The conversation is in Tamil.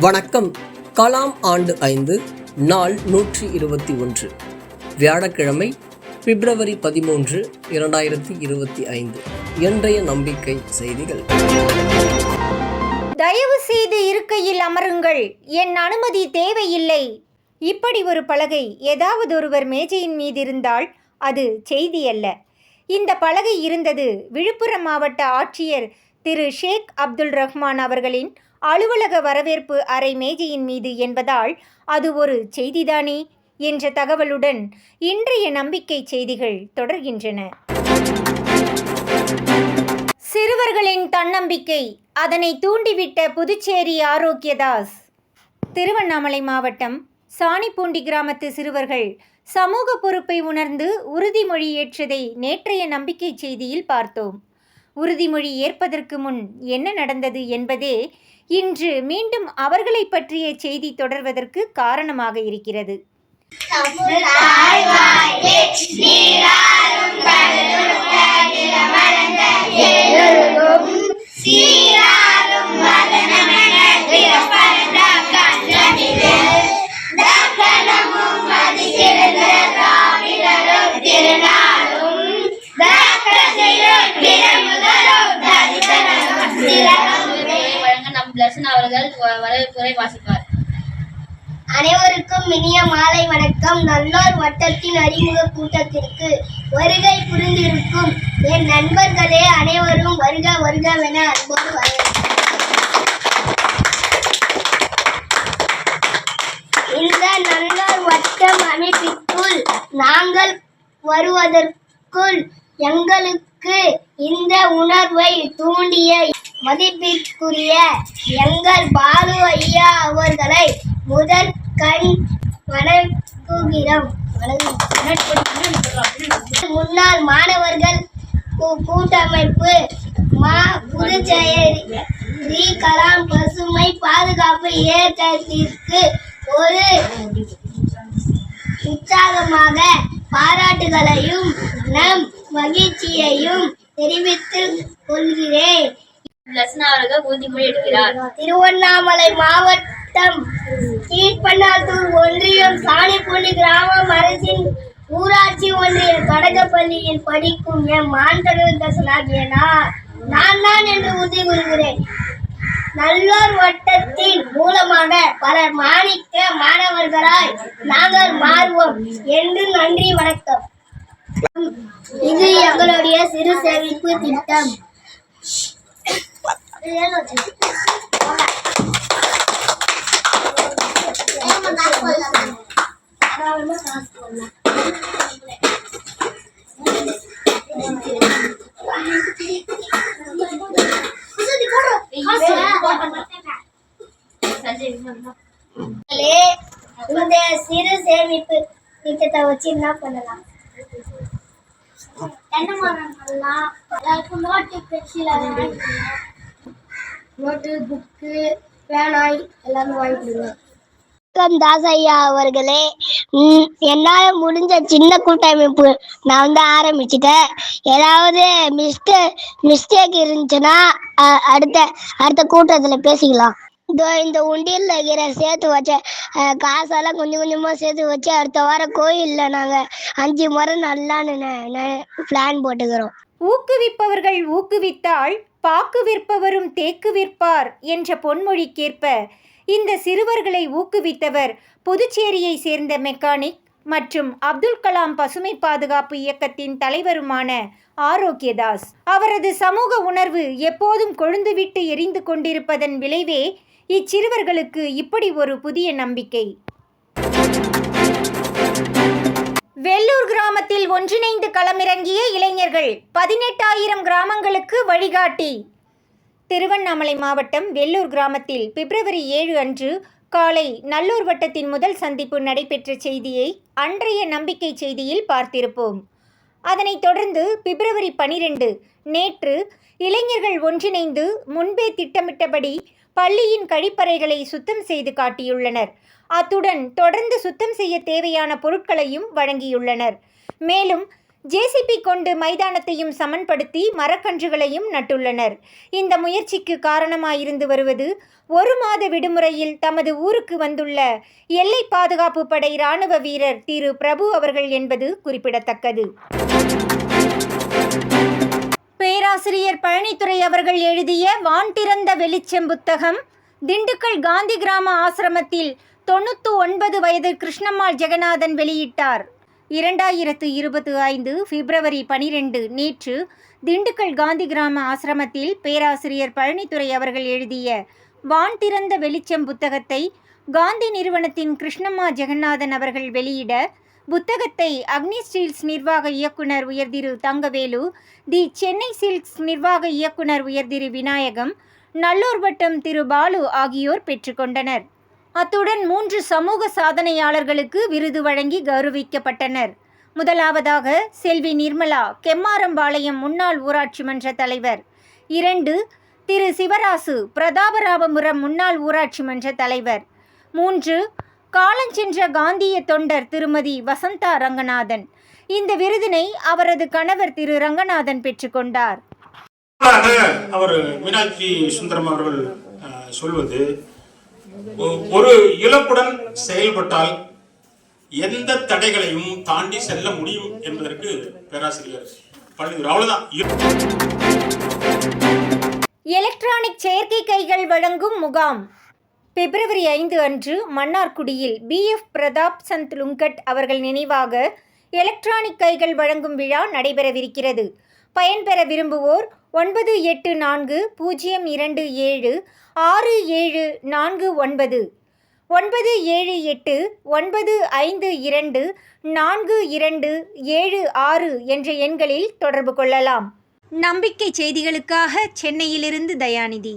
வணக்கம். கலாம் ஆண்டு ஐந்து நாள் நூற்றி இருபத்தி ஒன்று. வியாழக்கிழமை பிப்ரவரி பதிமூன்று இரண்டாயிரத்தி இருபத்தி ஐந்து. இன்றைய நம்பிக்கை செய்திகள். தயவு செய்து இருக்கையில் அமருங்கள். என் அனுமதி தேவையில்லை. இப்படி ஒரு பலகை ஏதாவது ஒருவர் மேஜையின் மீது இருந்தால் அது செய்தி அல்ல. இந்த பலகை இருந்தது விழுப்புரம் மாவட்ட ஆட்சியர் திரு ஷேக் அப்துல் ரஹ்மான் அவர்களின் அலுவலக வரவேற்பு அறை மேஜையின் மீது என்பதால் அது ஒரு செய்திதானே என்ற தகவலுடன் இன்றைய நம்பிக்கை செய்திகள் தொடர்கின்றன. சிறுவர்களின் தன்னம்பிக்கை அதனை தூண்டிவிட்ட புதுச்சேரி ஆரோக்கியதாஸ் திருவண்ணாமலை மாவட்டம் சாணிப்பூண்டி கிராமத்து சிறுவர்கள் சமூக பொறுப்பை உணர்ந்து உறுதிமொழி ஏற்றதை நேற்றைய நம்பிக்கை செய்தியில் பார்த்தோம். உறுதிமொழி ஏற்பதற்கு முன் என்ன நடந்தது என்பதே இன்று மீண்டும் அவர்களை பற்றிய செய்தி தொடர்வதற்கு காரணமாக இருக்கிறது. சீரா அவர்கள் வரவேற்புரை வாசிப்பார் அனைவருக்கும் இனிய மாலை வணக்கம் நல்லோர் வட்டத்தின் அறிமுக கூட்டத்திற்கு வருகை புரிந்திருக்கும் என் நண்பர்களே அனைவரும் வருக வருகவென அன்போடு வரவேற்கிறேன். இந்த நல்லோர் வட்டம் அமைப்பிற்குள் நாங்கள் வருவதற்குள் எங்களுக்கு இந்த உணர்வை தூண்டிய மதிப்பிற்குரிய எங்கள் பாலு ஐயா அவர்களை முதல் கண் வணங்குகிறோம். முன்னாள் மாணவர்கள் கூ- கூட்டமைப்பு மா புதுச்சேரி கலாம் பசுமை பாதுகாப்பு இயக்கத்திற்கு ஒரு உற்சாகமாக பாராட்டுகளையும் நம் மகிழ்ச்சியையும் தெரிவித்துக் கொள்கிறேன். அவர்கள் உறுதிமொழி எடுக்கிறார். திருவண்ணாமலை மாவட்டம் கீழ்பண்ணாத்தூர் ஒன்றியம் சாணிப்பூண்டி கிராமம் அரசின் ஊராட்சி ஒன்றிய கடகப்பள்ளியில் படிக்கும் என் மாண்டல் தசனாகிய நான் நான் தான் என்று உறுதி கூறுகிறேன். நல்லோர் வட்டத்தின் மூலமாக பலர் மாணிக்க மாணவர்களாய் நாங்கள் மாறுவோம். என்று நன்றி வணக்கம். இது எங்களுடைய சிறு சேமிப்பு திட்டம். இந்த சிறு சேமிப்பு திட்டத்தை வச்சு என்ன பண்ணலாம்? என்ன பண்ணலாம் எல்லாருக்கும் நோட்டு பென்சில் நோட்டு புக்கு பேனாய் எல்லாமே வணக்கம் தாசையா அவர்களே. ம், என்னால முடிஞ்ச சின்ன கூட்டமைப்பு நான் வந்து ஆரம்பிச்சிட்டேன். ஏதாவது மிஸ்டே மிஸ்டேக் இருந்துச்சுன்னா அடுத்த அடுத்த கூட்டத்தில் பேசிக்கலாம். இதோ இந்த உண்டியல் இருக்கிற சேர்த்து வச்ச காசெல்லாம் கொஞ்சம் கொஞ்சமா சேர்த்து வச்சு அடுத்த வாரம் கோயில்ல நாங்க அஞ்சு முறை நல்லான்னு பிளான் போட்டுக்கிறோம். ஊக்குவிப்பவர்கள் ஊக்குவித்தால் பாக்கு விற்பவரும் தேக்கு விற்பார் என்ற பொன்மொழிக்கேற்ப இந்த சிறுவர்களை ஊக்குவித்தவர் புதுச்சேரியை சேர்ந்த மெக்கானிக் மற்றும் அப்துல் கலாம் பசுமை பாதுகாப்பு இயக்கத்தின் தலைவருமான ஆரோக்கியதாஸ். அவரது சமூக உணர்வு எப்போதும் கொழுந்துவிட்டு எரிந்து கொண்டிருப்பதன் விளைவே இச்சிறுவர்களுக்கு இப்படி ஒரு புதிய நம்பிக்கை. வெள்ளூர் கிராமத்தில் ஒன்றிணைந்து களமிறங்கிய இளைஞர்கள் பதினெட்டாயிரம் கிராமங்களுக்கு வழிகாட்டி. திருவண்ணாமலை மாவட்டம் வெள்ளூர் கிராமத்தில் பிப்ரவரி ஏழு அன்று காலை நல்லூர் வட்டத்தின் முதல் சந்திப்பு நடைபெற்ற செய்தியை அன்றைய நம்பிக்கை செய்தியில் பார்த்திருப்போம். அதனைத் தொடர்ந்து பிப்ரவரி பனிரெண்டு நேற்று இளைஞர்கள் ஒன்றிணைந்து முன்பே திட்டமிட்டபடி பள்ளியின் கழிப்பறைகளை சுத்தம் செய்து காட்டியுள்ளனர். அத்துடன் தொடர்ந்து சுத்தம் செய்ய தேவையான பொருட்களையும் வழங்கியுள்ளனர். மேலும் ஜேசிபி கொண்டு மைதானத்தையும் சமன்படுத்தி மரக்கன்றுகளையும் நட்டுள்ளனர். இந்த முயற்சிக்கு காரணமாயிருந்து வருவது ஒரு மாத விடுமுறையில் தமது ஊருக்கு வந்துள்ள எல்லை பாதுகாப்பு படை இராணுவ வீரர் திரு பிரபு அவர்கள் என்பது குறிப்பிடத்தக்கது. பேராசிரியர் பழனித்துறை அவர்கள் எழுதிய வான் திறந்த வெளிச்சம் புத்தகம் திண்டுக்கல் காந்தி கிராம ஆசிரமத்தில் தொண்ணூற்று ஒன்பது வயது கிருஷ்ணம்மாள் ஜெகநாதன் வெளியிட்டார். இரண்டாயிரத்து இருபத்தி ஐந்து பிப்ரவரி பனிரெண்டு நேற்று திண்டுக்கல் காந்தி கிராம ஆசிரமத்தில் பேராசிரியர் பழனித்துறை அவர்கள் எழுதிய வான் திறந்த வெளிச்சம் புத்தகத்தை காந்தி நிறுவனத்தின் கிருஷ்ணம்மா ஜெகநாதன் அவர்கள் வெளியிட புத்தகத்தை அக்னி ஸ்டீல்ஸ் நிர்வாக இயக்குனர் உயர்திரு தங்கவேலு தி சென்னை சில்க்ஸ் நிர்வாக இயக்குனர் உயர்திரு விநாயகம் நல்லூர் வட்டம் திரு பாலு ஆகியோர் பெற்றுக்கொண்டனர். அத்துடன் மூன்று சமூக சாதனையாளர்களுக்கு விருது வழங்கி கௌரவிக்கப்பட்டனர். முதலாவதாக செல்வி நிர்மலா கெம்மாரம்பாளையம் முன்னாள் ஊராட்சி மன்ற தலைவர். இரண்டு திரு சிவராசு பிரதாபராமபுரம் முன்னாள் ஊராட்சி மன்ற தலைவர். மூன்று காலஞ்சென்ற காந்திய தொண்டர் திருமதி வசந்தா ரங்கநாதன். இந்த விருதினை அவரது கணவர் திரு ரங்கநாதன் பெற்றுக்கொண்டார் அவர் மீனாட்சி சுந்தரம் அவர்கள் சொல்வது ஒரு இலக்குடன் செயல்பட்டால் எந்த தடைகளையும் தாண்டி செல்ல முடியும் என்பதற்கு பேராசிரியர் அவ்வளவுதான். எலக்ட்ரானிக் செயற்கை கைகள் வழங்கும் முகாம். பிப்ரவரி ஐந்து அன்று மன்னார்குடியில் பிஎஃப் பிரதாப் சந்த் லுங்கட் அவர்கள் நினைவாக எலக்ட்ரானிக் கைகள் வழங்கும் விழா நடைபெறவிருக்கிறது. பயன்பெற விரும்புவோர் ஒன்பது எட்டு நான்கு பூஜ்ஜியம் இரண்டு ஏழு ஆறு ஏழு நான்கு ஒன்பது. ஒன்பது ஏழு எட்டு ஒன்பது ஐந்து இரண்டு நான்கு இரண்டு ஏழு ஆறு என்ற எண்களில் தொடர்பு கொள்ளலாம். நம்பிக்கை செய்திகளுக்காக சென்னையிலிருந்து தயாநிதி.